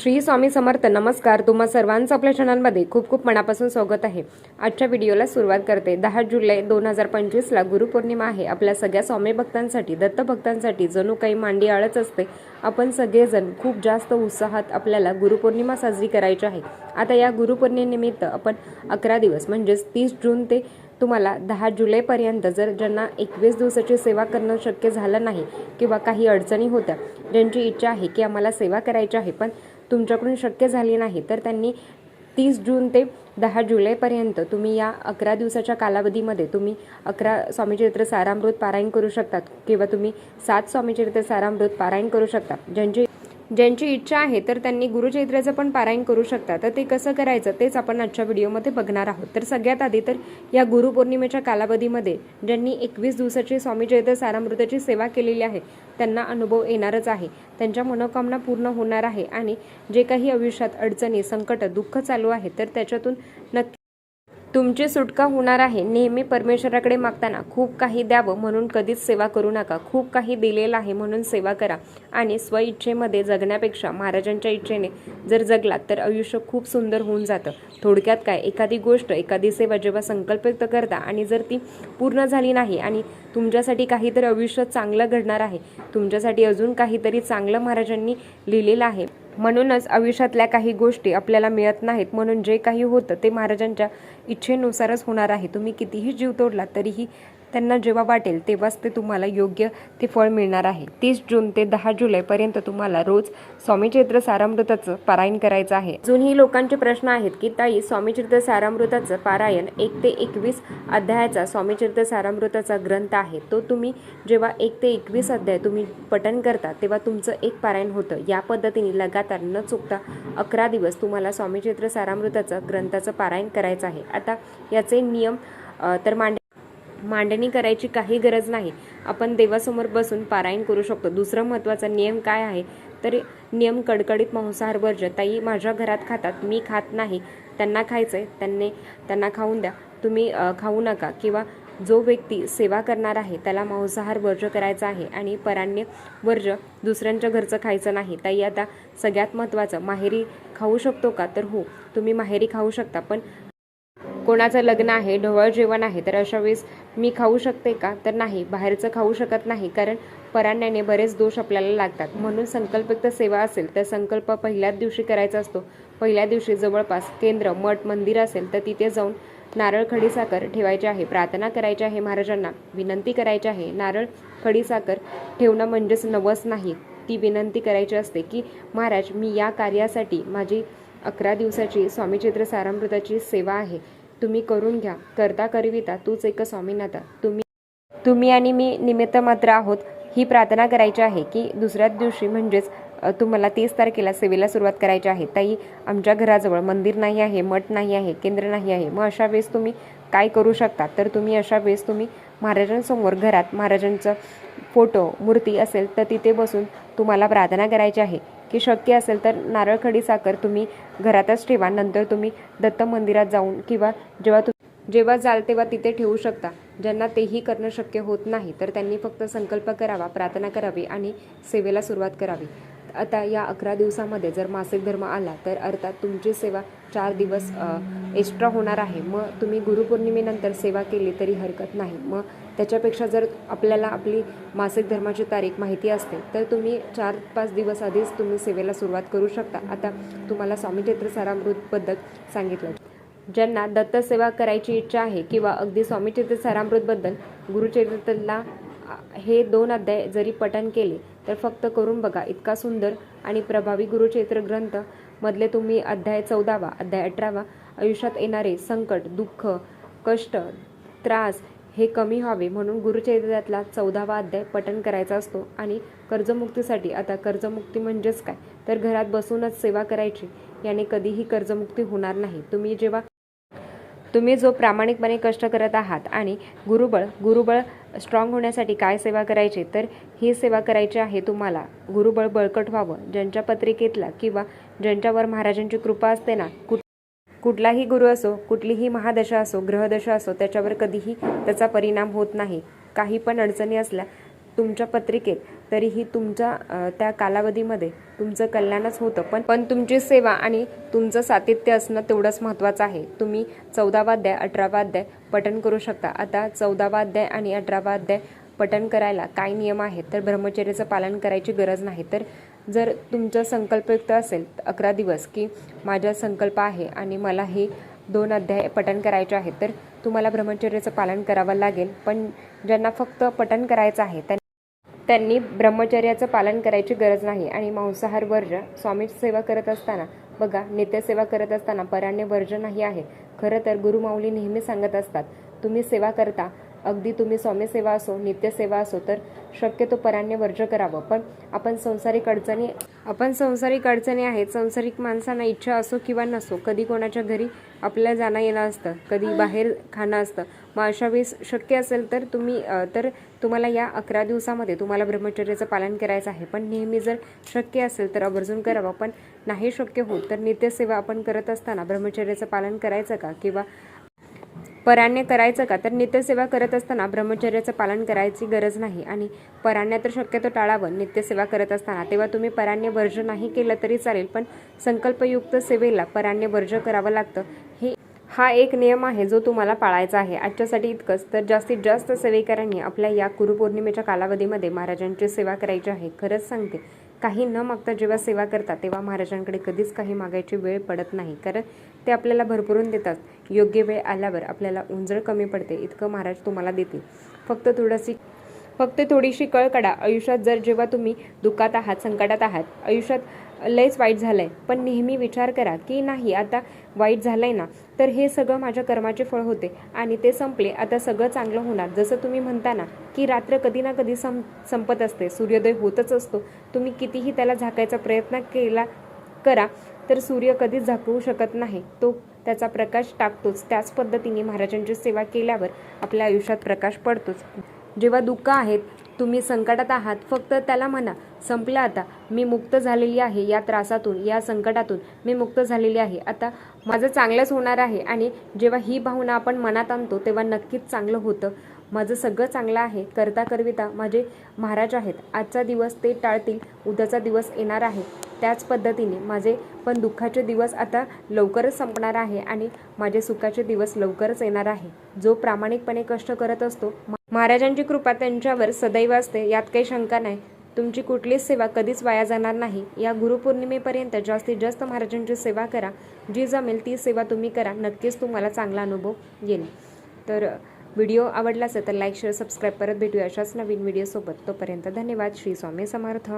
श्री स्वामी समर्थ नमस्कार. तुम्हा सर्वांचं आपल्या चॅनलमध्ये खूप खूप मनापासून स्वागत आहे. आजच्या व्हिडिओला सुरुवात करते. दहा जुलै दोन हजार पंचवीसला गुरुपौर्णिमा आहे. आपल्या सगळ्या स्वामी भक्तांसाठी दत्तभक्तांसाठी जणू काही मांडी आळच असते. आपण सगळेजण खूप जास्त उत्साहात आपल्याला गुरुपौर्णिमा साजरी करायची आहे. आता या गुरुपौर्णिमेनिमित्त आपण अकरा दिवस म्हणजेच तीस जून ते तुम्हाला दहा जुलैपर्यंत जर ज्यांना एकवीस दिवसाची सेवा करणं शक्य झालं नाही किंवा काही अडचणी होत्या ज्यांची इच्छा आहे की आम्हाला सेवा करायची आहे पण तुमच्याकडून शक्य झाली नाही तर त्यांनी तीस जून ते दहा जुलैपर्यंत तुम्ही या अकरा दिवसाच्या कालावधीमध्ये तुम्ही अकरा स्वामीचरित्र सारामृत पारायण करू शकतात किंवा तुम्ही सात स्वामीचरित्र सारामृत पारायण करू शकता ज्यांची ज्यांची इच्छा आहे तर त्यांनी गुरुचैत्राचं पण पारायण करू शकता तर ते कसं करायचं तेच आपण आजच्या व्हिडिओमध्ये बघणार आहोत. तर सगळ्यात आधी तर या गुरुपौर्णिमेच्या कालावधीमध्ये ज्यांनी एकवीस दिवसाची स्वामी चैत्र सारामृताची सेवा केलेली आहे त्यांना अनुभव येणारच आहे. त्यांच्या मनोकामना पूर्ण होणार आहे आणि जे काही आयुष्यात अडचणी संकट दुःख चालू आहे तर त्याच्यातून नक्की तुमची सुटका होणार आहे नेहमी परमेश्वराकडे मागताना खूप काही द्यावं म्हणून कधीच सेवा करू नका. खूप काही दिलेलं आहे म्हणून सेवा करा. आणि स्वइच्छेमध्ये जगण्यापेक्षा महाराजांच्या इच्छेने जर जगलात तर आयुष्य खूप सुंदर होऊन जातं. थोडक्यात काय? एखादी गोष्ट एखादी सेवा जेव्हा संकल्प व्यक्त करता आणि जर ती पूर्ण झाली नाही आणि तुमच्यासाठी काहीतरी आयुष्य चांगलं घडणार आहे तुमच्यासाठी अजून काहीतरी चांगलं महाराजांनी लिहिलेलं आहे म्हणूनच आयुष्यातल्या काही गोष्टी आपल्याला मिळत नाहीत. म्हणून जे काही होतं ते महाराजांच्या इच्छेनुसारच होणार आहे. तुम्ही कितीही जीव तोडला तरीही त्यांना जेव्हा वाटेल तेव्हाच ते तुम्हाला योग्य ते फळ मिळणार आहे. तीस जून ते दहा जुलैपर्यंत तुम्हाला रोज स्वामीचरित्र सारामृताचं पारायण करायचं आहे. अजूनही लोकांचे प्रश्न आहेत की ताई स्वामीचरित्र सारामृताचं पारायण एक ते एकवीस अध्यायाचा स्वामीचरित्र सारामृताचा ग्रंथ आहे. तो तुम्ही जेव्हा एक ते एकवीस अध्याय तुम्ही पठण करता तेव्हा तुमचं एक पारायण होतं. या पद्धतीने लगातार न चुकता अकरा दिवस तुम्हाला स्वामीचरित्र सारामृताचं ग्रंथाचं पारायण करायचं आहे. आता याचे नियम तर मांड मांडणी करायची काही गरज नाही. आपण देवासमोर बसून पारायण करू शकतो. दुसरं महत्त्वाचा नियम काय आहे? तर नियम कडकडीत मांसाहार वर्ज ताई माझ्या घरात खातात. मी खात नाही. त्यांना खायचं आहे त्यांनी त्यांना खाऊन द्या. तुम्ही खाऊ नका. किंवा जो व्यक्ती सेवा करणार आहे त्याला मांसाहार वर्ज करायचा आहे आणि पराण्य वर्ज दुसऱ्यांच्या घरचं खायचं नाही. ताई आता सगळ्यात महत्त्वाचं माहेरी खाऊ शकतो का? तर हो तुम्ही माहेरी खाऊ शकता. पण कोणाचं लग्न आहे ढवळ जेवण आहे तर अशा वेळेस मी खाऊ शकते का? तर नाही बाहेरचं खाऊ शकत नाही कारण पराण्याने बरेच दोष आपल्याला लागतात. म्हणून संकल्पयुक्त सेवा असेल तर संकल्प पहिल्याच दिवशी करायचा असतो. पहिल्या दिवशी जवळपास केंद्र मठ मंदिर असेल तर तिथे जाऊन नारळ खडीसाखर ठेवायचे आहे. प्रार्थना करायची आहे महाराजांना. विनंती करायची आहे नारळ खडीसाखर ठेवणं म्हणजेच नवस नाही. ती विनंती करायची असते की महाराज मी या कार्यासाठी माझी अकरा दिवसाची स्वामीचित्र सारामृताची सेवा आहे. तुम्ही करून घ्या. करता करविता तूच एक स्वामीनाथा. तुम्ही तुम्ही आणि मी निमित्त मात्र आहोत ही प्रार्थना करायची आहे की दुसऱ्याच दिवशी म्हणजेच तुम्हाला तीस तारखेला सेवेला सुरुवात करायची आहे. ताई आमच्या घराजवळ मंदिर नाही आहे मठ नाही आहे केंद्र नाही आहे. मग अशा वेळेस तुम्ही काय करू शकता? तर तुम्ही अशा वेळेस तुम्ही महाराजांसमोर घरात महाराजांचं फोटो मूर्ती असेल तर तिथे बसून तुम्हाला प्रार्थना करायची आहे की शक्य असेल तर नारळखडी साखर तुम्ही घरातच ठेवा. नंतर तुम्ही दत्त मंदिरात जाऊन किंवा जेव्हा तु जेव्हा जाल तेव्हा तिथे ठेवू शकता. ज्यांना तेही करणं शक्य होत नाही तर त्यांनी फक्त संकल्प करावा प्रार्थना करावी आणि सेवेला सुरुवात करावी. आता या अकरा दिवसामध्ये जर मासिक धर्म आला तर अर्थात तुमची सेवा चार दिवस एक्स्ट्रा होणार आहे. मग तुम्ही गुरुपौर्णिमेनंतर सेवा केली तरी हरकत नाही. मग त्याच्यापेक्षा जर आपल्याला आपली मासिक धर्माची तारीख माहिती असते तर तुम्ही चार पाच दिवस आधीच तुम्ही सेवेला सुरुवात करू शकता. आता तुम्हाला स्वामीचैत्र सारामृतबद्दल सांगितलं. ज्यांना दत्त सेवा करायची इच्छा आहे किंवा अगदी स्वामीचरित्र सारामृतबद्दल गुरुचरित्रला हे दोन अध्याय जरी पठण केले तर फक्त करून बघा इतका सुंदर आणि प्रभावी गुरुचैत्र ग्रंथ. मधले तुम्ही अध्याय चौदावा अध्याय अठरावा आयुष्यात येणारे संकट दुःख कष्ट त्रास हे कमी व्हावे म्हणून गुरुचरित्रातला चौदावा अध्याय पठण करायचा असतो. आणि कर्जमुक्तीसाठी आता कर्जमुक्ती म्हणजेच काय? तर घरात बसूनच सेवा करायची याने कधीही कर्जमुक्ती होणार नाही. तुम्ही जेव्हा तुम्ही जो प्रामाणिकपणे कष्ट करत आहात आणि गुरुबळ गुरुबळ स्ट्रॉंग होण्यासाठी काय सेवा करायची तर ही सेवा करायची आहे तुम्हाला. गुरुबळ बळकट व्हावं. ज्यांच्या पत्रिकेतला किंवा ज्यांच्यावर महाराजांची कृपा असते ना कुठ कुठलाही गुरु असो कुठलीही महादशा असो ग्रहदशा असो त्याच्यावर कधीही त्याचा परिणाम होत नाही. काही पण अडचणी असल्या तुमच्या पत्रिकेत तरीही तुमच्या त्या कालावधीमध्ये तुमचं कल्याणच होतं. पण पण तुमची सेवा आणि तुमचं सातत्य असणं तेवढंच महत्त्वाचं आहे. तुम्ही चौदावा अध्याय अठरावा अध्याय पठण करू शकता. आता चौदावा अध्याय आणि अठरावा अध्याय पठण करायला काय नियम आहेत? तर ब्रह्मचर्याचं पालन करायची गरज नाही. तर जर तुमचं संकल्पयुक्त असेल अकरा दिवस की माझा संकल्प आहे आणि मला हे दोन अध्याय पठण करायचे आहेत तर तुम्हाला ब्रह्मचर्याचं पालन करावं लागेल. पण ज्यांना फक्त पठण करायचं आहे त्यां त्यांनी ब्रह्मचर्याचं पालन करायची गरज नाही. आणि मांसाहार वर्ज स्वामी सेवा करत असताना बघा नित्यसेवा करत असताना पराण्य वर्ज नाही आहे. खरं तर गुरुमाऊली नेहमी सांगत असतात तुम्ही सेवा करता अगदी तुम्ही स्वामीसेवा असो नित्यसेवा असो तर शक्यतो पराण्य वर्ज करावं. पण आपण संसारिक अडचणी आपण संसारिक अडचणी आहेत संसारिक माणसांना इच्छा असो किंवा नसो कधी कोणाच्या घरी आपल्याला जाणं येणं असतं कधी बाहेर खाणं असतं. मग अशा वेळेस शक्य असेल तर तुम्ही तर तुम्हाला या अकरा दिवसामध्ये तुम्हाला ब्रह्मचर्याचं पालन करायचं आहे. पण नेहमी जर शक्य असेल तर आवर्जून करावं. पण नाही शक्य होत तर नित्यसेवा आपण करत असताना ब्रह्मचर्याचं पालन करायचं का? किंवा पराण्य करायचं का? तर नित्यसेवा करत असताना ब्रह्मचर्याचं पालन करायची गरज नाही आणि पराण्य तर शक्यतो टाळावं. नित्यसेवा करत असताना तेव्हा तुम्ही पराण्य वर्ज नाही केलं तरी चालेल पण संकल्पयुक्त सेवेला पराण्य वर्ज करावं लागतं. हे हा एक नियम आहे जो तुम्हाला पाळायचा आहे. आजच्यासाठी इतकंच. तर जास्तीत जास्त सेवेकरांनी आपल्या या गुरुपौर्णिमेच्या कालावधीमध्ये महाराजांची सेवा करायची आहे. खरंच सांगते. काही न मागता जेव्हा सेवा करतात तेव्हा महाराजांकडे कधीच काही मागायची वेळ पडत नाही. कारण ते आपल्याला भरभरून देतात. योग्य वेळ आल्यावर आपल्याला उंजळ कमी पडते. इतकं महाराज तुम्हाला देतील. फक्त थोडंशी फक्त थोडीशी कळ आयुष्यात जर जेव्हा तुम्ही दुःखात आहात संकटात आहात आयुष्यात लयच वाईट झालंय पण नेहमी विचार करा की नाही आता वाईट झालंय ना तर हे सगळं माझ्या कर्माचे फळ होते आणि ते संपले. आता सगळं चांगलं होणार. जसं तुम्ही म्हणता ना की रात्र कधी ना कधी सं संपत असते. सूर्योदय होतच असतो. तुम्ही कितीही त्याला झाकायचा प्रयत्न केला करा तर सूर्य कधीच झाकवू शकत नाही. तो त्याचा प्रकाश टाकतोच. त्याच पद्धतीने महाराजांची सेवा केल्यावर आपल्या आयुष्यात प्रकाश पडतोच. जेव्हा दुःख आहेत तुम्ही संकटात आहात फक्त त्याला म्हणा संपलं आता मी मुक्त झालेली आहे या त्रासातून या संकटातून मी मुक्त झालेली आहे. आता माझं चांगलंच होणार आहे आणि जेव्हा ही भावना आपण मनात आणतो तेव्हा नक्कीच चांगलं होतं. माझं सगळं चांगलं आहे करता करविता माझे महाराज आहेत. आजचा दिवस ते टाळतील उद्याचा दिवस येणार आहे. त्याच पद्धतीने माझे पण दुःखाचे दिवस आता लवकरच संपणार आहे आणि माझे सुखाचे दिवस लवकरच येणार आहे. जो प्रामाणिकपणे कष्ट करत असतो महाराजांची कृपा त्यांच्यावर सदैव असते यात काही शंका नाही. तुमची कुठलीच सेवा कधीच वाया जाणार नाही. या गुरुपौर्णिमेपर्यंत जास्तीत जास्त महाराजांची सेवा करा. जी जमेल ती सेवा तुम्ही करा. नक्कीच तुम्हाला चांगला अनुभव येईल. तर व्हिडिओ आवडला असेल तर लाईक शेअर सबस्क्राईब परत भेटूया अशाच नवीन व्हिडिओसोबत. तोपर्यंत धन्यवाद. श्री स्वामी समर्थ.